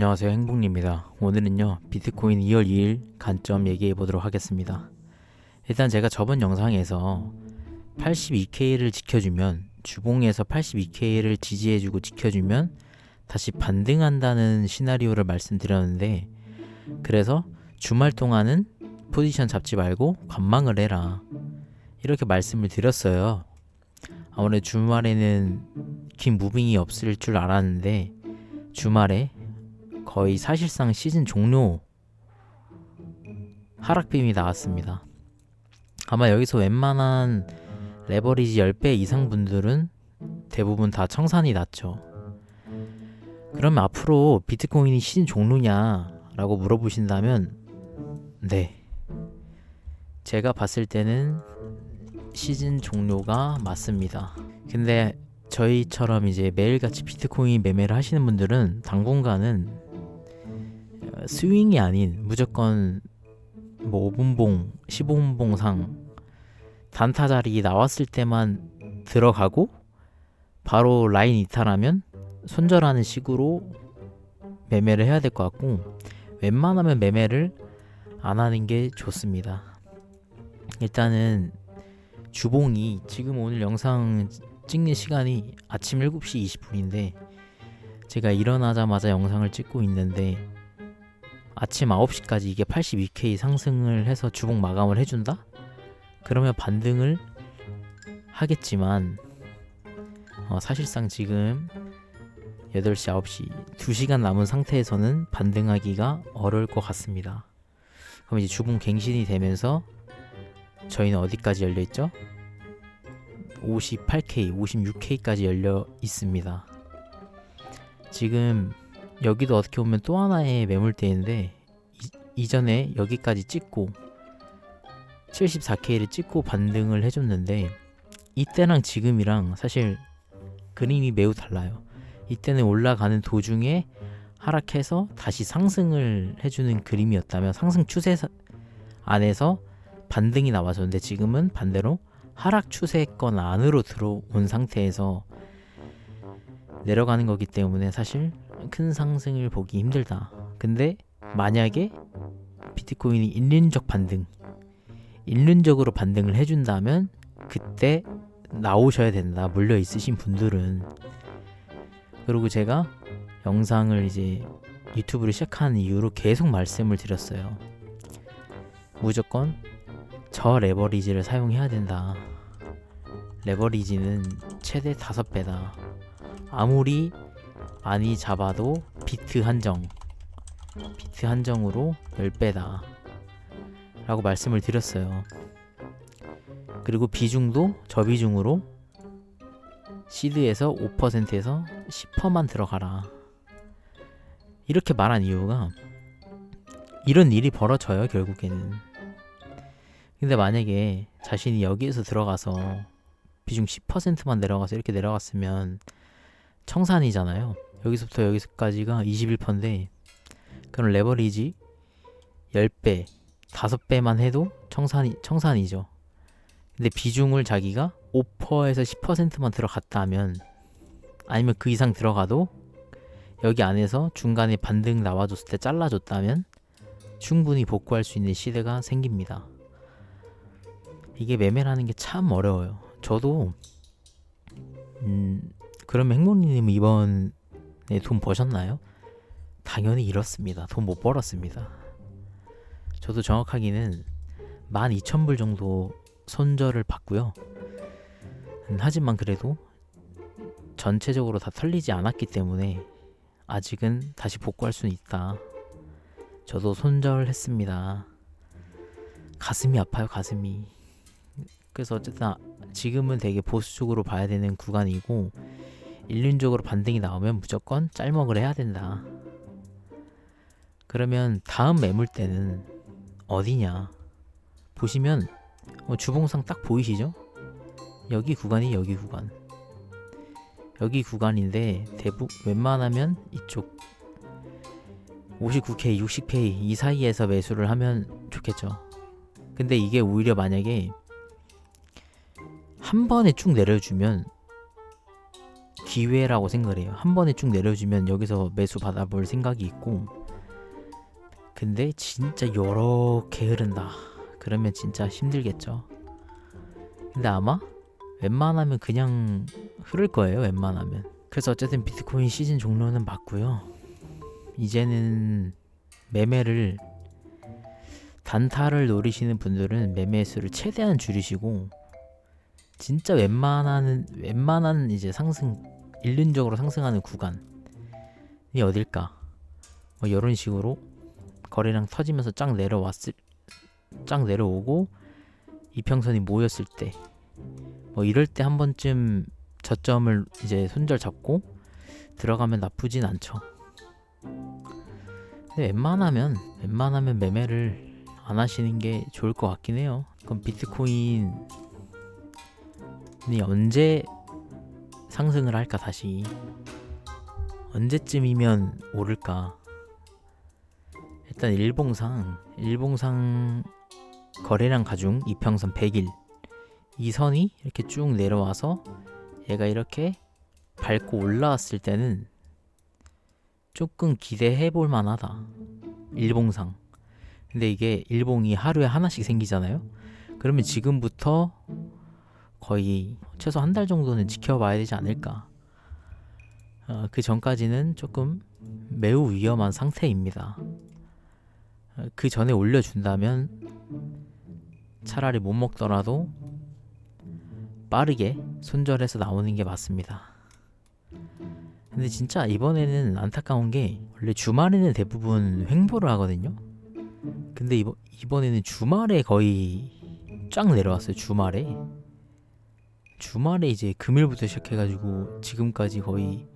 안녕하세요 행복입니다. 오늘은요 비트코인 2월 2일 관점 얘기해 보도록 하겠습니다. 일단 제가 저번 영상에서 82K를 지켜주면 주봉에서 82K를 지지해주고 지켜주면 다시 반등한다는 시나리오를 말씀드렸는데 그래서 주말 동안은 포지션 잡지 말고 관망을 해라. 이렇게 말씀을 드렸어요. 아무래도 주말에는 긴 무빙이 없을 줄 알았는데 주말에 거의 사실상 시즌 종료 하락빔이 나왔습니다. 아마 여기서 웬만한 레버리지 10배 이상 분들은 대부분 다 청산이 났죠. 그러면 앞으로 비트코인이 시즌 종료냐 라고 물어보신다면 네. 제가 봤을 때는 시즌 종료가 맞습니다. 근데 저희처럼 이제 매일같이 비트코인 매매를 하시는 분들은 당분간은 어, 스윙이 아닌 무조건 뭐 5분봉, 15분봉 상 단타 자리 나왔을 때만 들어가고 바로 라인 이탈하면 손절하는 식으로 매매를 해야 될 것 같고 웬만하면 매매를 안 하는 게 좋습니다. 일단은 주봉이 지금 오늘 영상 찍는 시간이 아침 7시 20분인데 제가 일어나자마자 영상을 찍고 있는데 아침 9시까지 이게 82K 상승을 해서 주봉 마감을 해준다? 그러면 반등을 하겠지만 어, 사실상 지금 8시, 9시 2시간 남은 상태에서는 반등하기가 어려울 것 같습니다. 그럼 이제 주봉 갱신이 되면서 저희는 어디까지 열려 있죠? 58K, 56K까지 열려 있습니다. 지금 여기도 어떻게 보면 또 하나의 매물대인데 이, 이전에 여기까지 찍고 74K를 찍고 반등을 해줬는데 이때랑 지금이랑 사실 그림이 매우 달라요. 이때는 올라가는 도중에 하락해서 다시 상승을 해주는 그림이었다면 상승 추세 안에서 반등이 나와줬는데 지금은 반대로 하락 추세권 안으로 들어온 상태에서 내려가는 거기 때문에 사실 큰 상승을 보기 힘들다. 근데 만약에 비트코인이 일륜적 반등, 일륜적으로 반등을 해준다면 그때 나오셔야 된다. 물려 있으신 분들은 그리고 제가 영상을 이제 유튜브를 시작한 이후로 계속 말씀을 드렸어요. 무조건 저 레버리지를 사용해야 된다. 레버리지는 최대 5배다. 아무리 많이 잡아도 비트 한정, 비트 한정으로 10배다. 라고 말씀을 드렸어요. 그리고 비중도 저비중으로 시드에서 5%에서 10%만 들어가라. 이렇게 말한 이유가 이런 일이 벌어져요, 결국에는. 근데 만약에 자신이 여기에서 들어가서 비중 10%만 내려가서 이렇게 내려갔으면 청산이잖아요. 여기서부터 여기까지가 21%인데 그럼 레버리지 10배, 5배만 해도 청산이 청산이죠. 근데 비중을 자기가 5%에서 10%만 들어갔다 하면 아니면 그 이상 들어가도 여기 안에서 중간에 반등 나와줬을 때 잘라줬다면 충분히 복구할 수 있는 시대가 생깁니다. 이게 매매라는 게 참 어려워요. 저도 음 그러면 행복님 이번 에돈 버셨나요? 당연히 잃었습니다. 돈 못 벌었습니다. 저도 정확하게는 12,000불 정도 손절을 받고요. 음, 하지만 그래도 전체적으로 다 털리지 않았기 때문에 아직은 다시 복구할 수는 있다. 저도 손절했습니다. 가슴이 아파요, 가슴이. 그래서 어쨌든 지금은 되게 보수적으로 봐야 되는 구간이고 일륜적으로 반등이 나오면 무조건 짤먹을 해야 된다. 그러면 다음 매물 때는 어디냐? 보시면 어, 주봉상 딱 보이시죠? 여기 구간이 여기 구간. 여기 구간인데 대부 웬만하면 이쪽 59K, 60K 이 사이에서 매수를 하면 좋겠죠. 근데 이게 오히려 만약에 한 번에 쭉 내려주면 기회라고 생각을 해요. 한 번에 쭉 내려주면 여기서 매수 받아볼 생각이 있고 근데 진짜 요렇게 흐른다. 그러면 진짜 힘들겠죠. 근데 아마 웬만하면 그냥 흐를 거예요. 웬만하면. 그래서 어쨌든 비트코인 시즌 종료는 맞고요. 이제는 매매를 단타를 노리시는 분들은 매매 수를 최대한 줄이시고 진짜 웬만한 웬만한 이제 상승 일륜적으로 상승하는 구간이 어딜까? 뭐 이런 식으로 거래량 터지면서 쫙 내려왔을 쫙 내려오고 이평선이 모였을 때 뭐 이럴 때 한 번쯤 저점을 이제 손절 잡고 들어가면 나쁘진 않죠. 근데 웬만하면 웬만하면 매매를 안 하시는 게 좋을 것 같긴 해요. 그럼 비트코인이 언제 상승을 할까 다시 언제쯤이면 오를까? 일단 일봉상 일봉상 거래량 가중 이평선 100일 이 선이 이렇게 쭉 내려와서 얘가 이렇게 밟고 올라왔을 때는 조금 기대해 볼 만하다. 일봉상. 근데 이게 일봉이 하루에 하나씩 생기잖아요. 그러면 지금부터 거의 최소 한 달 정도는 지켜봐야 되지 않을까. 어, 그 전까지는 조금 매우 위험한 상태입니다. 어, 그 전에 올려준다면 차라리 못 먹더라도 빠르게 손절해서 나오는 게 맞습니다. 근데 진짜 이번에는 안타까운 게 원래 주말에는 대부분 횡보를 하거든요. 근데 이번 이번에는 주말에 거의 쫙 내려왔어요. 주말에 주말에 이제 금요일부터 시작해가지고 지금까지 거의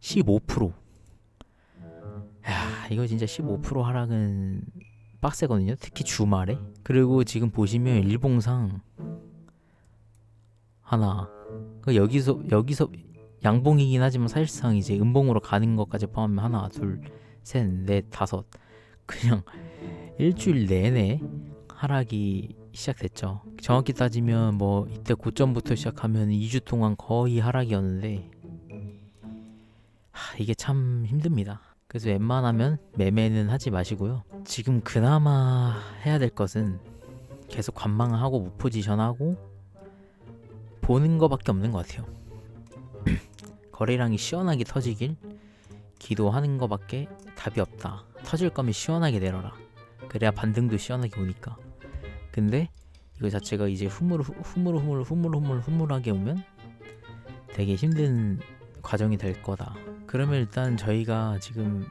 15%. 야 이거 진짜 15% 하락은 빡세거든요. 특히 주말에. 그리고 지금 보시면 일봉상 하나. 그 여기서 여기서 양봉이긴 하지만 사실상 이제 음봉으로 가는 것까지 포함하면 하나, 둘, 셋, 넷, 다섯. 그냥 일주일 내내 하락이 시작됐죠. 정확히 따지면 뭐 이때 고점부터 시작하면 2주 동안 거의 하락이었는데 하, 이게 참 힘듭니다. 그래서 웬만하면 매매는 하지 마시고요. 지금 그나마 해야 될 것은 계속 관망하고 무포지션하고 보는 거밖에 없는 것 같아요. 거래량이 시원하게 터지길 기도하는 거밖에 답이 없다. 터질 거면 시원하게 내려라. 그래야 반등도 시원하게 오니까. 근데 이거 자체가 이제 흐물 흐물 흐물 흐물 흐물 흐물하게 오면 되게 힘든 과정이 될 거다. 그러면 일단 저희가 지금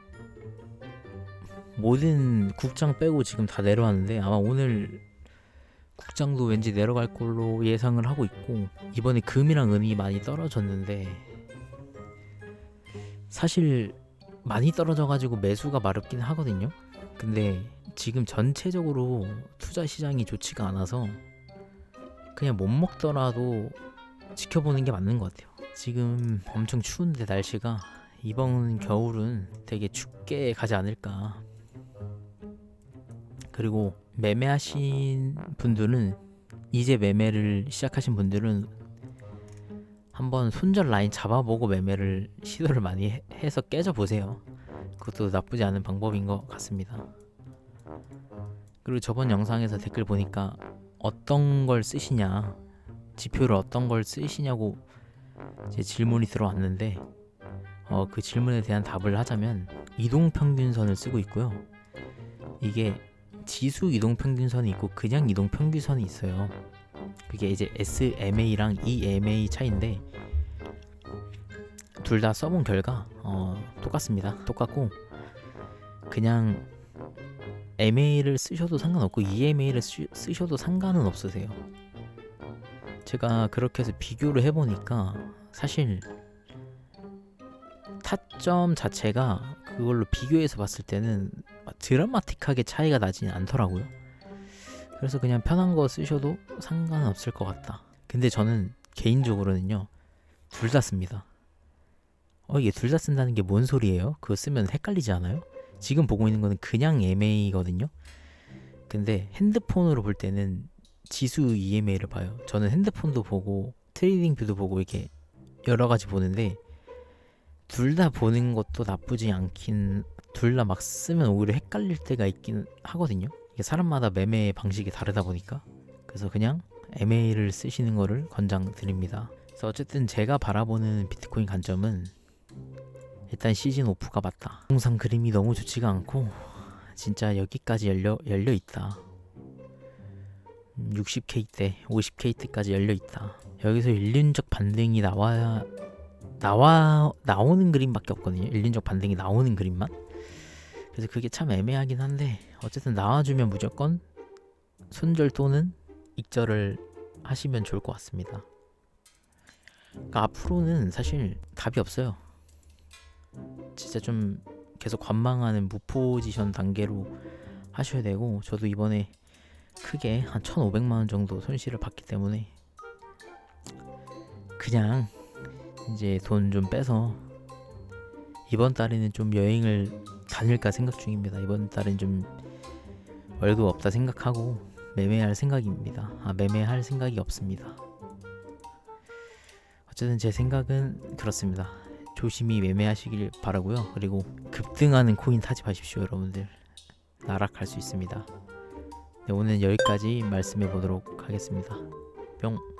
모든 국장 빼고 지금 다 내려왔는데 아마 오늘 국장도 왠지 내려갈 걸로 예상을 하고 있고 이번에 금이랑 은이 많이 떨어졌는데 사실 많이 떨어져가지고 매수가 마렵긴 하거든요. 근데 지금 전체적으로 투자 시장이 좋지가 않아서 그냥 못 먹더라도 지켜보는 게 맞는 것 같아요. 지금 엄청 추운데 날씨가 이번 겨울은 되게 춥게 가지 않을까. 그리고 매매하신 분들은 이제 매매를 시작하신 분들은 한번 손절 라인 잡아보고 매매를 시도를 많이 해- 해서 깨져 보세요. 그것도 나쁘지 않은 방법인 것 같습니다. 그리고 저번 영상에서 댓글 보니까 어떤 걸 쓰시냐, 지표를 어떤 걸 쓰시냐고 제 질문이 들어왔는데 어, 그 질문에 대한 답을 하자면 이동 평균선을 쓰고 있고요. 이게 지수 이동 평균선이 있고 그냥 이동 평균선이 있어요. 그게 이제 SMA랑 EMA 차이인데 둘 다 써본 결과 어, 똑같습니다. 똑같고 그냥 MA를 쓰셔도 상관없고 EMA를 쓰, 쓰셔도 상관은 없으세요. 제가 그렇게 해서 비교를 해보니까 사실 타점 자체가 그걸로 비교해서 봤을 때는 드라마틱하게 차이가 나진 않더라고요. 그래서 그냥 편한 거 쓰셔도 상관은 없을 것 같다. 근데 저는 개인적으로는요, 둘 다 씁니다. 어, 이게 둘 다 쓴다는 게 뭔 소리예요? 그거 쓰면 헷갈리지 않아요? 지금 보고 있는 거는 그냥 EMA거든요. 근데 핸드폰으로 볼 때는 지수 EMA를 봐요. 저는 핸드폰도 보고 트레이딩 뷰도 보고 이렇게 여러 가지 보는데 둘 다 보는 것도 나쁘지 않긴 둘 다 막 쓰면 오히려 헷갈릴 때가 있긴 하거든요. 이게 사람마다 매매 방식이 다르다 보니까 그래서 그냥 MA를 쓰시는 거를 권장드립니다. 그래서 어쨌든 제가 바라보는 비트코인 관점은 일단 시즌 오프가 맞다. 통상 그림이 너무 좋지가 않고 진짜 여기까지 열려 열려 있다. 60K대, 50K대까지 열려 있다. 여기서 일륜적 반등이 나와야 나와 나오는 그림밖에 없거든요. 일륜적 반등이 나오는 그림만. 그래서 그게 참 애매하긴 한데 어쨌든 나와주면 무조건 손절 또는 익절을 하시면 좋을 것 같습니다. 그러니까 앞으로는 사실 답이 없어요. 진짜 좀 계속 관망하는 무포지션 단계로 하셔야 되고 저도 이번에 크게 한 1,500만 원 정도 손실을 봤기 때문에 그냥 이제 돈 좀 빼서 이번 달에는 좀 여행을 다닐까 생각 중입니다. 이번 달엔 좀 월급 없다 생각하고 매매할 생각입니다. 아 매매할 생각이 없습니다. 어쨌든 제 생각은 그렇습니다. 조심히 매매하시길 바라고요. 그리고 급등하는 코인 타지 마십시오, 여러분들. 나락할 수 있습니다. 네, 오늘 여기까지 말씀해 보도록 하겠습니다. 뿅.